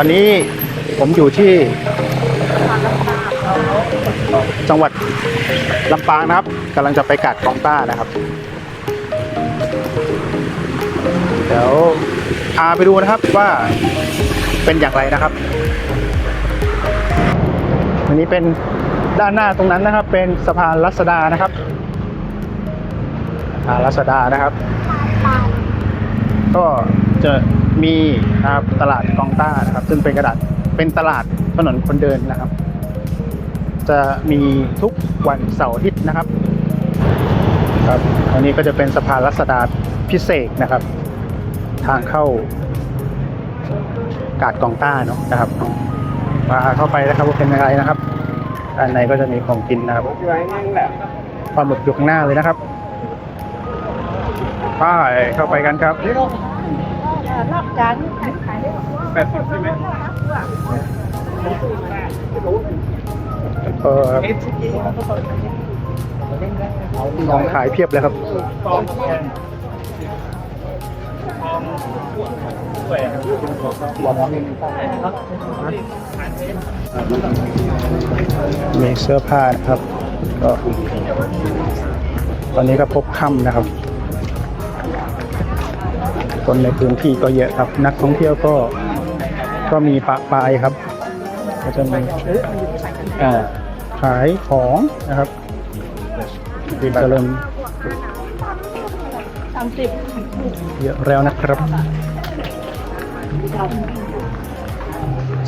ตอนนี้ผมอยู่ที่ จังหวัดลำปางนะครับกำลังจะไปกาดกองต้านะครับ เดี๋ยวพาไปดูนะครับว่าเป็นอย่างไรนะครับ อันนี้เป็นด้านหน้าตรงนั้นนะครับ เป็นสะพานรัศดานะครับสะพานรัศดานะครับ ก็จะ มีครับตลาดกองต้าครับ ซึ่งเป็นกระดาษเป็นตลาดถนนคนเดินนะครับ จะมีทุกวันเสาร์อาทิตย์นะครับ ครับอันนี้ก็จะเป็นสะพานรัศดาพิเศษนะครับ ทางเข้ากาดกองต้าเนาะนะครับมาเข้าไปนะครับว่าเป็นอะไรนะครับด้านในก็จะมีของกินนะครับปลาหมึกอยู่ข้างหน้าเลยนะครับไปเข้าไปกันครับ นอกจากขายได้แปดสิบใช่ไหมเออของขายเพียบเลยครับมีเสื้อผ้านะครับ ก็ ตอนนี้ก็พบค่ำนะครับ คนในพื้นที่ก็เยอะครับ นักท่องเที่ยวก็ก็มีปะปายครับ ก็จะมีอ่าขายของนะครับดีเจริญสามสิบเยอะแล้วนะครับ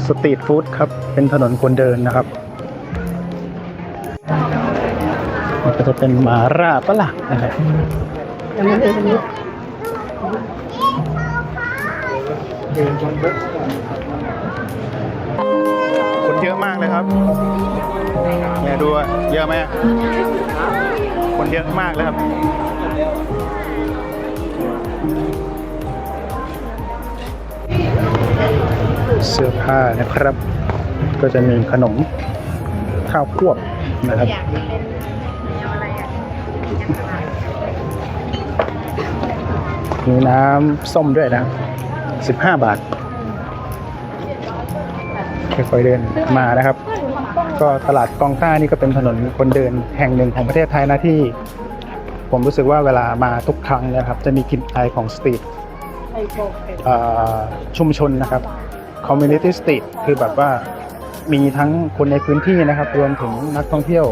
สตรีทฟู้ดครับ เป็นถนนคนเดินนะครับมันก็จะเป็นหมาร่าปะล่ะนะครับอย่างนั้นเอ คนเยอะมากเลยครับเนี่ยดูอะเยอะไหมคนเยอะมากเลยครับเสื้อผ้านะครับ ก็จะมีขนมข้าวควบนะครับมีน้ำส้มด้วยนะ 15บห้าบาทค่อยๆเดินมานะครับ ก็ตลาดกองต้านี่ก็เป็นถนนคนเดินแห่งหนึ่งของประเทศไทยนะที่ ผมรู้สึกว่าเวลามาทุกครั้งนะครับ จะมีกลิ่นอายของสตรีทชุมชนนะครับ community street คือแบบว่ามีทั้งคนในพื้นที่นะครับ รวมถึงนักท่องเที่ยว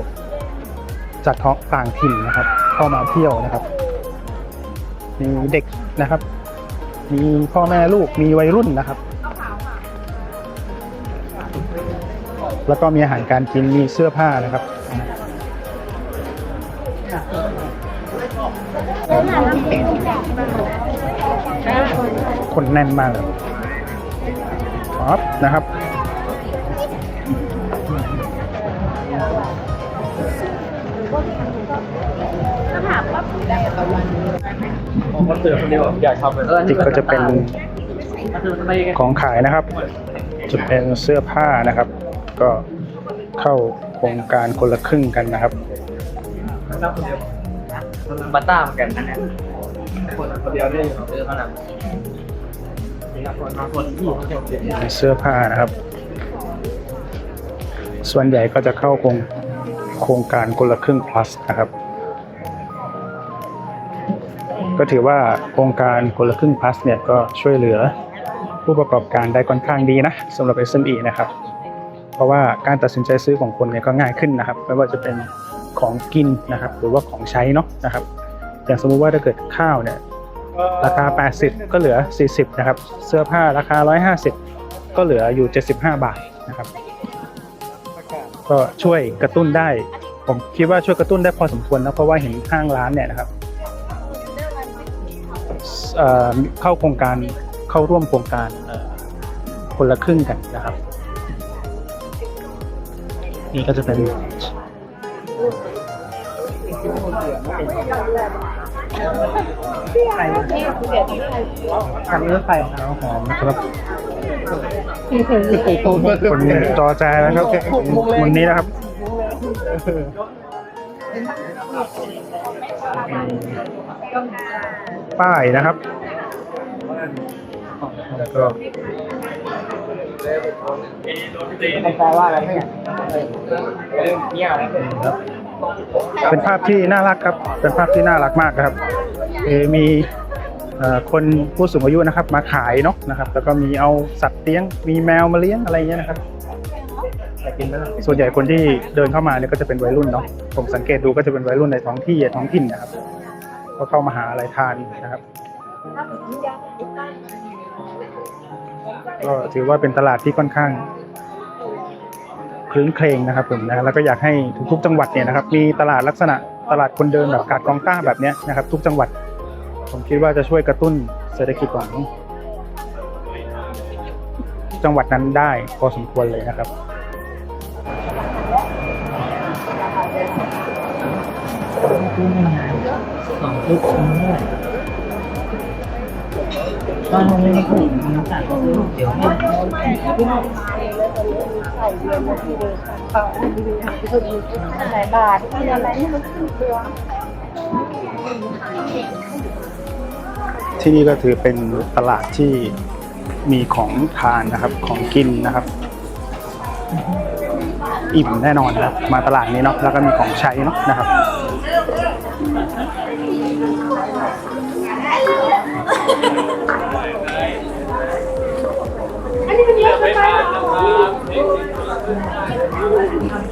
จากท้องต่างถิ่นนะครับ เข้ามาเที่ยวนะครับ มีเด็กนะครับ มีพ่อแม่ลูกมีวัยรุ่นนะครับ แล้วก็มีอาหารการกินมีเสื้อผ้านะครับคนแน่นมากเลยครับนะครับ มันเตือนคนเดียวอยากทำเลยจิกก็จะเป็นของขายนะครับ จะเป็นเสื้อผ้านะครับ ก็เข้าโครงการคนละครึ่งกันนะครับบัตต้าเหมือนกันนะเนี่ยคนเดียวเนี่ยเออขนาดคนคนที่เขาเขียนมีเสื้อผ้านะครับ ส่วนใหญ่ก็จะเข้าโครง โครงการคนละครึ่ง plus นะครับ ก็ถือว่าโครงการคนละครึ่ง plus เนี่ยก็ช่วยเหลือผู้ประกอบการได้ค่อนข้างดีนะสำหรับ SME นะครับ เพราะว่าการตัดสินใจซื้อของคนเนี่ยก็ง่ายขึ้นนะครับ ไม่ว่าจะเป็นของกินนะครับ หรือว่าของใช้เนาะนะครับ อย่างสมมุติว่าถ้าเกิดข้าวเนี่ยราคา 80 ก็เหลือ 40 นะครับ เสื้อผ้าราคา 150 ก็เหลืออยู่ 75 บาทนะครับ ก็ช่วยกระตุ้นได้ ผมคิดว่าช่วยกระตุ้นได้พอสมควรนะเพราะว่าเห็นห้างร้านเนี่ยนะครับเข้าโครงการเข้าร่วมโครงการคนละครึ่งกันนะครับ นี่ก็จะเป็น ทำเรื่องไปข้าวหอมนะครับที่เคยมีเคยโตคนจอแจนะครับวันนี้นะครับป้ายนะครับ แล้วก็แปลว่าอะไรเนี่ยเรื่องเงียว เป็นภาพที่น่ารักครับ เป็นภาพที่น่ารักมากนะครับเอ่อมีเอ่อคนผู้สูงอายุนะครับ มาขายเนาะนะครับ แล้วก็มีเอาสัตว์เลี้ยง มีแมวมาเลี้ยงอะไรเงี้ยนะครับกินไหมล่ะส่วนใหญ่คนที่เดินเข้ามาเนี่ยก็จะเป็นวัยรุ่นเนาะผมสังเกตดูก็จะเป็นวัยรุ่นในท้องที่ท้องถิ่นนะครับก็เข้ามาหาอะไรทานนะครับก็ถือว่าเป็นตลาดที่ค่อนข้าง คลื้นเครงนะครับผมนะแล้วก็อยากให้ทุกๆจังหวัดเนี่ยนะครับมีตลาดลักษณะตลาดคนเดินแบบกาดกองต้าแบบนี้นะครับ ทุกจังหวัด ผมคิดว่าจะช่วยกระตุ้นเศรษฐกิจของจังหวัดนั้นได้พอสมควรเลยนะครับสองลูกชิ้นด้วย ตอนนี้ไม่ถูกมันสั่งเดี๋ยวให้ใส่เดือนละทีเดียวเป่าทีเดียวหลายบาทที่อะไรนี่มันขึ้นตัวที่นี่ก็ถือเป็นตลาดที่มีของทานนะครับของกินนะครับ อิ่มแน่นอนนะครับมาตลาดนี้เนาะแล้วก็มีของใช้เนาะนะครับ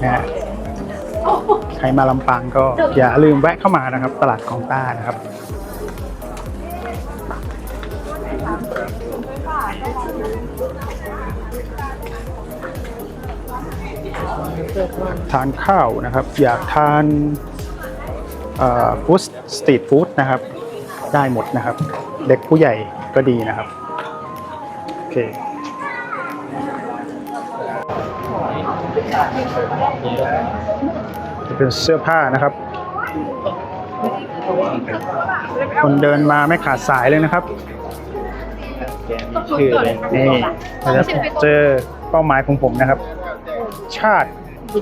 นะฮะใครมาลำปางก็อย่าลืมแวะเข้ามานะครับ ตลาดของต้านะครับทานข้าวนะครับ อยากทานฟู้ดสตรีทฟู้ดนะครับ ได้หมดนะครับ เด็กผู้ใหญ่ก็ดีนะครับ โอเค จะเป็นเสื้อผ้านะครับ คนเดินมาไม่ขาดสายเลยนะครับแกมีชื่อเลยนี่เราจะเจอเป้าหมายของผมนะครับ ชาติ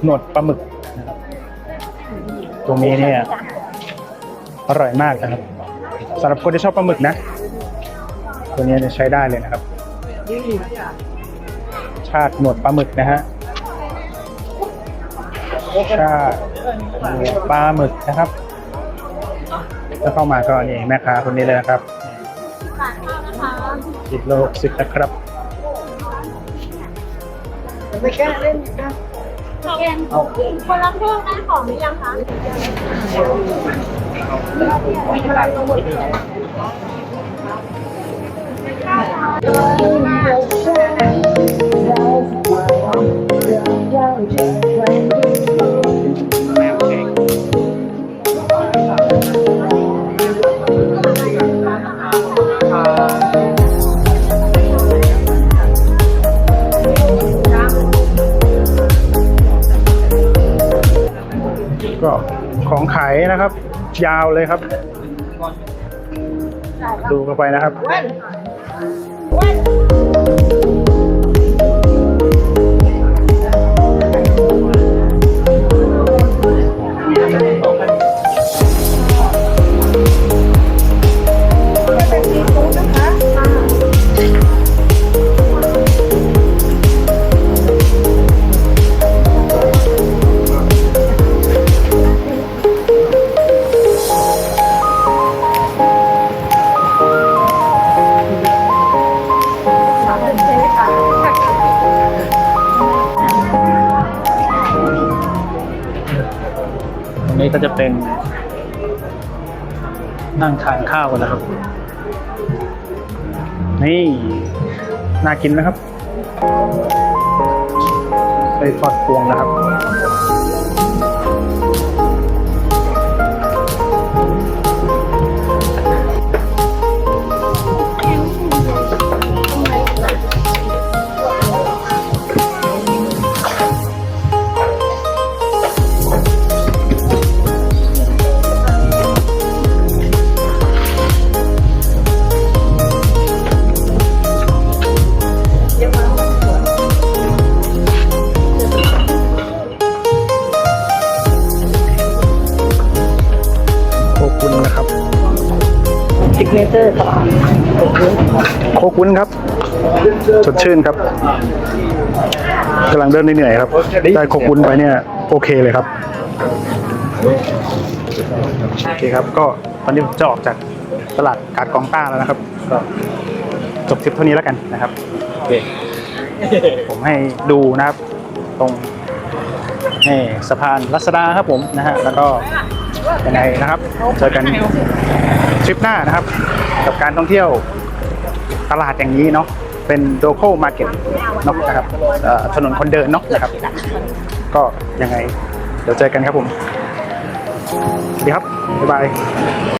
หนวดปลาหมึกนะครับตรงนี้เนี่ยอร่อยมากนะครับสำหรับคนที่ชอบปลาหมึกนะ ตัวนี้จะใช้ได้เลยนะครับ ชาติหนวดปลาหมึกนะฮะ ชาติหนวดปลาหมึกนะครับถ้าเข้ามาก็นี่แม่ค้าคนนี้เลยนะครับสิบโลหกสิบนะครับไม่กล้าเล่นนะแกงคนละครึ่งได้ของหรือยังคะ ก็ของขายนะครับ ยาวเลยครับ ดูกันไปนะครับ นี้ก็จะเป็น นั่งทานข้าวกันนะครับ นี่ น่ากินไหมครับไส้ทอดพวงนะครับ ขอคุณนะครับโคกวุ้นครับ สดชื่นครับกำลังเดินเหนื่อยๆครับ ได้โคกวุ้นไปเนี่ยโอเคเลยครับโอเคครับ ก็ตอนนี้ผมจะออกจากตลาดกาดกองต้าแล้วนะครับ ก็จบทริปเท่านี้แล้วกันนะครับโอเคผมให้ดูนะครับ ตรงนี่สะพานรัศดาครับผมนะฮะแล้วก็ยังไงนะครับ เจอกันทริปหน้านะครับ กับการท่องเที่ยวตลาดอย่างนี้เนาะเป็น local market เนาะนะครับถนนคนเดินเนาะนะครับ ก็ยังไง เดี๋ยวเจอกันครับผม สวัสดีครับ บ๊ายบาย